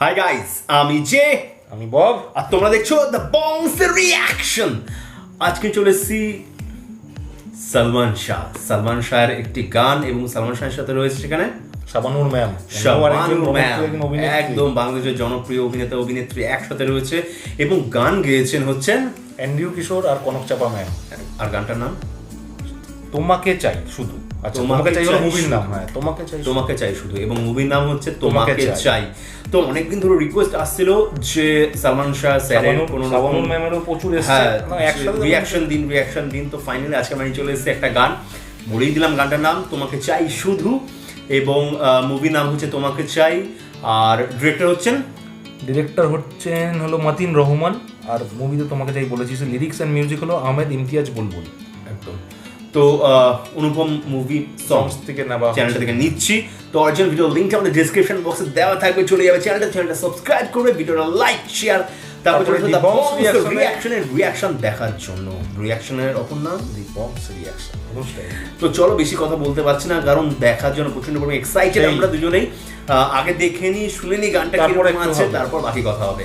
High guys আমি জে আমি বব। আর তোমরা দেখছ দ্য বংস রিয়াকশন আজকে চলে এসেছি সালমান শাহ। সালমান শাহের একটি গান এবং সালমান শাহের সাথে রয়েছে সেখানে শাবানুর ম্যাম। শাবানুর ম্যাম। একদম বাংলাদেশের জনপ্রিয় অভিনেতা অভিনেত্রী একসাথে রয়েছে এবং গান গেয়েছেন হচ্ছেন অ্যান্ড্রিউ কিশোর আর কনক চাপা ম্যাম। আর গানটার নাম? তোমাকে চাই শুধু। আচ্ছা তোমাকে চাই হলো মুভির শুধু। নাম হ্যাঁ তোমাকে চাই তোমাকে চাই শুধু এবং মুভির নাম হচ্ছে তোমাকে চাই। তো অনেকদিন ধরে রিকোয়েস্ট আসছিল যে সালমান শাহ স্যারের কোনো শাবানুর ম্যামেরও প্রচুর এসছে। হ্যাঁ রিয়াকশন দিন রিয়াকশন দিন তো ফাইনালি আজকে আমি চলে এসেছে একটা গান। বলেই দিলাম গানটার নাম তোমাকে চাই শুধু এবং মুভির নাম হচ্ছে তোমাকে চাই আর ডিরেক্টর হচ্ছেন? ডিরেক্টর হচ্ছেন হলো মাতিন রহমান আর মুভিতে তোমাকে চাই বলেছি লিরিক্স অ্যান্ড মিউজিক হলো আহমেদ ইমতিয়াজ বুলবুল একদম। তো অনুপম মুভি সংস থেকে নেওয়া চ্যানেলটা থেকে নিচ্ছি। তো অরিজিনাল ভিডিও লিঙ্কটা আমাদের ডিসক্রিপশন বক্সে দেওয়া থাকবে চলে যাবে চ্যানেলটা চ্যানেলটা সাবস্ক্রাইব করবে ভিডিওটা লাইক শেয়ার তারপরে চলে রিয়াকশনের রিয়াকশন দেখার জন্য। রিয়াকশনের অপর নাম দি বক্স রিয়াকশন তো চলো বেশি কথা বলতে পারছি না কারণ দেখার জন্য প্রচণ্ড পরিমাণে এক্সাইটেড আমরা দুজনেই। আগে দেখে নি শুনে নি গানটা কীরকম আছে তারপর বাকি কথা হবে।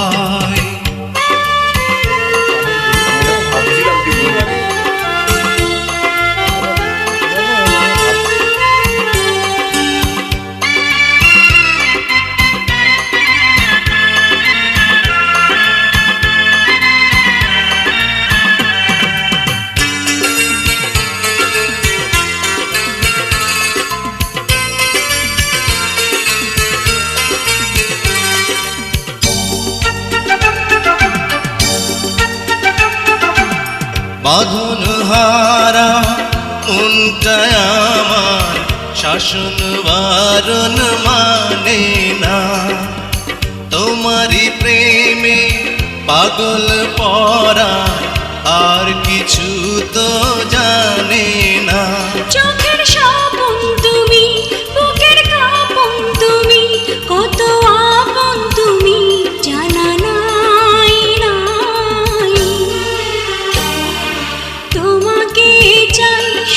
বাঁধন হারা মনটা আমার শাসন বারণ মানে না। তোমারই প্রেমে পাগল পরা আর কিছু তো জানে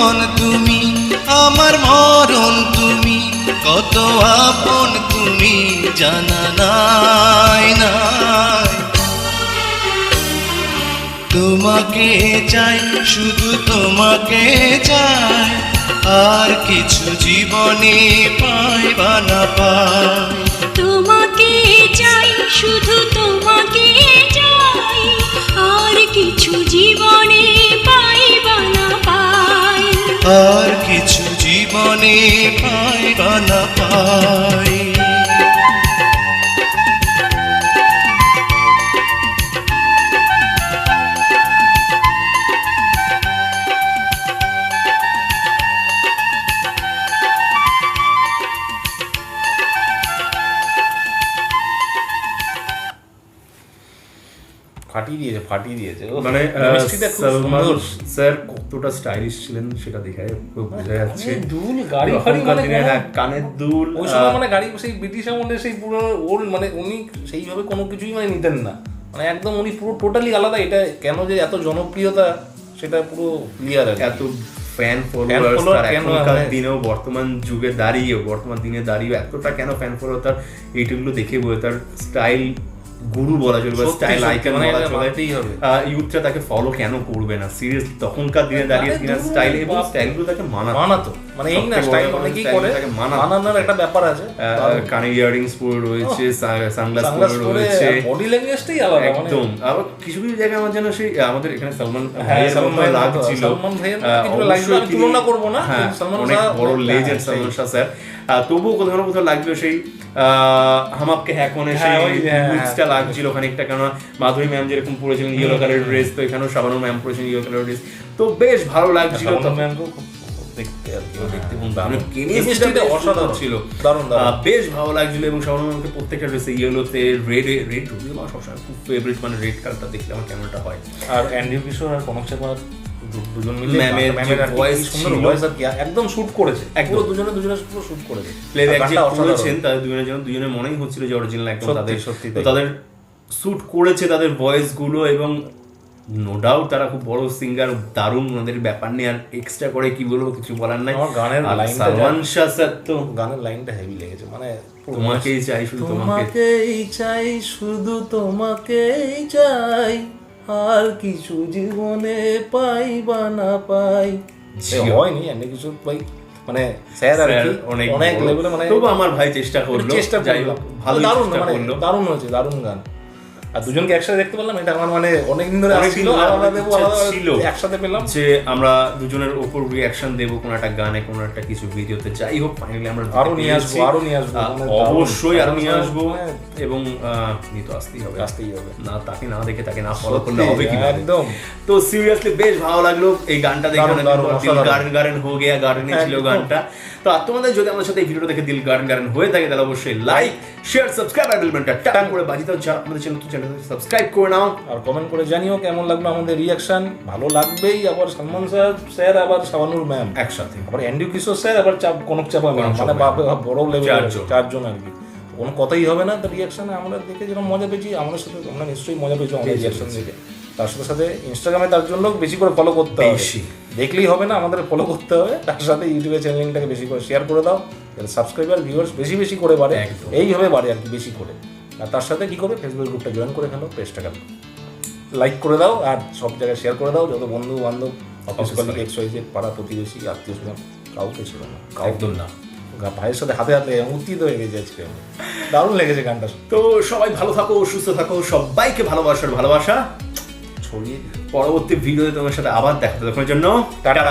জীবন তুমি, আমার মরণ তুমি, কত আপন তুমি জানা নাই তোমাকে চাই, শুধু তোমাকে চাই, আর কিছু জীবনে পাইবা না পাই। তোমাকে চাই, শুধু তোমাকে চাই, আর কিছু জীবনে আর কিছু জীবনে পাইবা না পাই ফাটিয়ে দিয়েছে ফাটিয়ে দিয়েছে। মানে সালমান স্যার কতটা স্টাইলিশ ছিলেন সেটা দেখে বোঝা যাচ্ছে। দুল গাড়ি ফাড়ি মানে কোনো- হ্যাঁ, কানের দুল ওই সময় মানে গাড়ি সেই ব্রিটিশ আমলে সেই পুরো ওল্ড মানে উনি সেইভাবে কোনো কিছুই মানে নিতেন না। মানে একদম উনি পুরো টোটালি আলাদা এটা কেন যে এত জনপ্রিয়তা সেটা পুরো ক্লিয়ার আর এত ফ্যান follower ফলোয়ার্স তার কেন এখনকার মানে- দিনেও বর্তমান যুগে দাঁড়িয়েও বর্তমান দিনে দাঁড়িয়ে এতটা কেন ফ্যান ফলোয়ার তার এইটুকুলো দেখে বোঝে তার স্টাইল গুরু বলা চলে বা স্টাইল আইকন বলা চলবে চলে। ইউথরা তাকে ফলো কেন করবে না সিরিয়াসলি তখনকার দিনে দাঁড়িয়ে স্টাইল এবং। স্টাইলগুলো তাকে মানা মানাতো মানে এই না স্টাইল অনেকেই করে? মানানোর একটা ব্যাপার আছে। কানে ইয়ারিংস পরে রয়েছে সানগ্লাস পরে রয়েছে। বডি ল্যাঙ্গুয়েজটাই আলাদা মানে একদম। আবার কিছু কিছু জায়গায় আমার যেন সেই আমাদের এখানে সালমান হ্যাঁ, ভাইয়ের সালমান মতো লাগছিল। সালমান ভাইয়ের লাগছিল, আমি তুলনা করব না, হ্যাঁ, সালমান অনেক বড় লেজেন্ড হ্যাঁ, সালমান শাহ স্যার। তবুও কোথাও না কোথাও সেই হামাপকে হ্যাক মনে সেই লুকসটা লাগছিল খানিকটা কেন মাধুরী ম্যাম যেরকম পরেছিলেন ইয়েলো কালার ড্রেস তো এখানেও শাবানু ম্যাম পরেছেন ইয়েলো কালার ড্রেস তো বেশ ভালো লাগছিল তখন ম্যামকেও খুব দেখতে আর কি দেখতে খুব দারুণ Chemistry chemistry-টা টা বেশ অসাধারণ ছিল। দারুণ দারুণ। বেশ ভালো লাগছিল এবং প্রত্যেকটা ড্রেসে ইয়েলোতে রেড রেড যদিও আমার সবসময় খুব ফেভারিট মানে রেড কালারটা দেখলে আমার কেমনটা হয়। আর অ্যান্ড্রিউ কিশোর আর কনক দুজন মিলে ম্যামের ম্যামের voice সুন্দর ভয়েস আর কি একদম শুট করেছে। একদম। পুরো দুজনে দুজনে পুরো শুট করেছে। প্লেব্যাক যে করেছেন তাদের দুজনের জন্য দুজনের মনেই হচ্ছিল যে অরিজিনাল একদম তাদের সত্যি তাদের শুট করেছে তাদের ভয়েসগুলো এবং নো ডাউট তারা খুব বড় সিঙ্গার দারুণ ওনাদের ব্যাপার নেই আর এক্সট্রা করে কি বলব কিছু বলার নাই। গানের সালমান শাহ স্যার তো গানের লাইনটা হেভি লেগেছে মানে তোমাকেই চাই শুধু তোমাকেই চাই শুধু তোমাকেই চাই আর কিছু জীবনে পাই বা না পাই। হয়নি এমনি কিছু ভাই মানে স্যার আর কি। অনেক অনেক লেভেলে মানে তবু আমার ভাই চেষ্টা করল। চেষ্টা যাই করল ভালো দারুণ মানে দারুণ হয়েছে দারুণ গান। আর দুজনকে একসাথে দেখতে পেলাম এটা আমার মানে অনেকদিন ধরে আলাদা দেবো আলাদা ছিল। একসাথে পেলাম যে আমরা দুজনের ওপর রিয়াকশন দেবো কোনো একটা গানে কোনো একটা কিছু ভিডিওতে যাই হোক ফাইনালি আমরা আরও নিয়ে আসব, আরও নিয়ে আসব। মানে। অবশ্যই আরও নিয়ে আসব এবং নিয়ে তো আসতেই হবে আসতেই হবে না তাকে না দেখে তাকে না ফলো করলে হবে কি একদম। তো সিরিয়াসলি বেশ ভালো লাগল এই গানটা দেখে। গার্ডেন গার্ডেন হো গিয়া গার্ডেনে ছিল গানটা তো আর তোমাদের যদি আমাদের সাথে এই ভিডিওটা দেখে দিল গার্ডেন গার্ডেন হয়ে থাকে তাহলে অবশ্যই লাইক শেয়ার সাবস্ক্রাইব আর বেল বাটনটা টান করে বাজি দাও যারা আমাদের চ্যানেল চ্যানেল সাবস্ক্রাইব করে নাও। আর কমেন্ট করে জানিও কেমন লাগল আমাদের রিয়াকশন ভালো লাগবেই আবার সালমান স্যার স্যার আবার শাবানুর ম্যাম একসাথে। আবার অ্যান্ড্রু কিশোর স্যার আবার চাপ কনক চাপা ম্যাম মানে বাপে বড় লেভেল চারজন। আর কি। কোনো কথাই হবে না। তার রিয়াকশনে আমরা দেখে যেরকম মজা পেয়েছি আমাদের সাথে আমরা নিশ্চয়ই মজা পেয়েছি আমাদের রিয়াকশন দেখে। তার সাথে সাথে ইনস্টাগ্রামে তার জন্য বেশি করে ফলো করতে হবে। দেখলেই হবে না আমাদের ফলো করতে হবে। তার সাথে ইউটিউবে চ্যানেলটাকে বেশি করে শেয়ার করে দাও। সাবস্ক্রাইবার ভিউয়ার্স বেশি বেশি করে বাড়ে। এইভাবে বাড়ে আর কি বেশি করে। আর তার সাথে কি করবে? ফেসবুক গ্রুপটা জয়েন করে ফেলো পেজটাকে লাইক করে দাও আর সব জায়গায় শেয়ার করে দাও যত বন্ধু বান্ধব অফিস কলিগ। এক্স ওয়াইজেড পাড়া প্রতিবেশী আত্মীয় স্বজন কাউকে ছিল না একদম না। ভাইয়ের সাথে হাতে হাতে উত্তীত হয়ে গেছে আজকে দারুণ লেগেছে গানটা। তো সবাই ভালো থাকো সুস্থ থাকো সবাইকে ভালোবাসার ভালোবাসা। ছড়িয়ে পরবর্তী ভিডিওতে তোমার সাথে আবার দেখা তখনের জন্য। টাটা।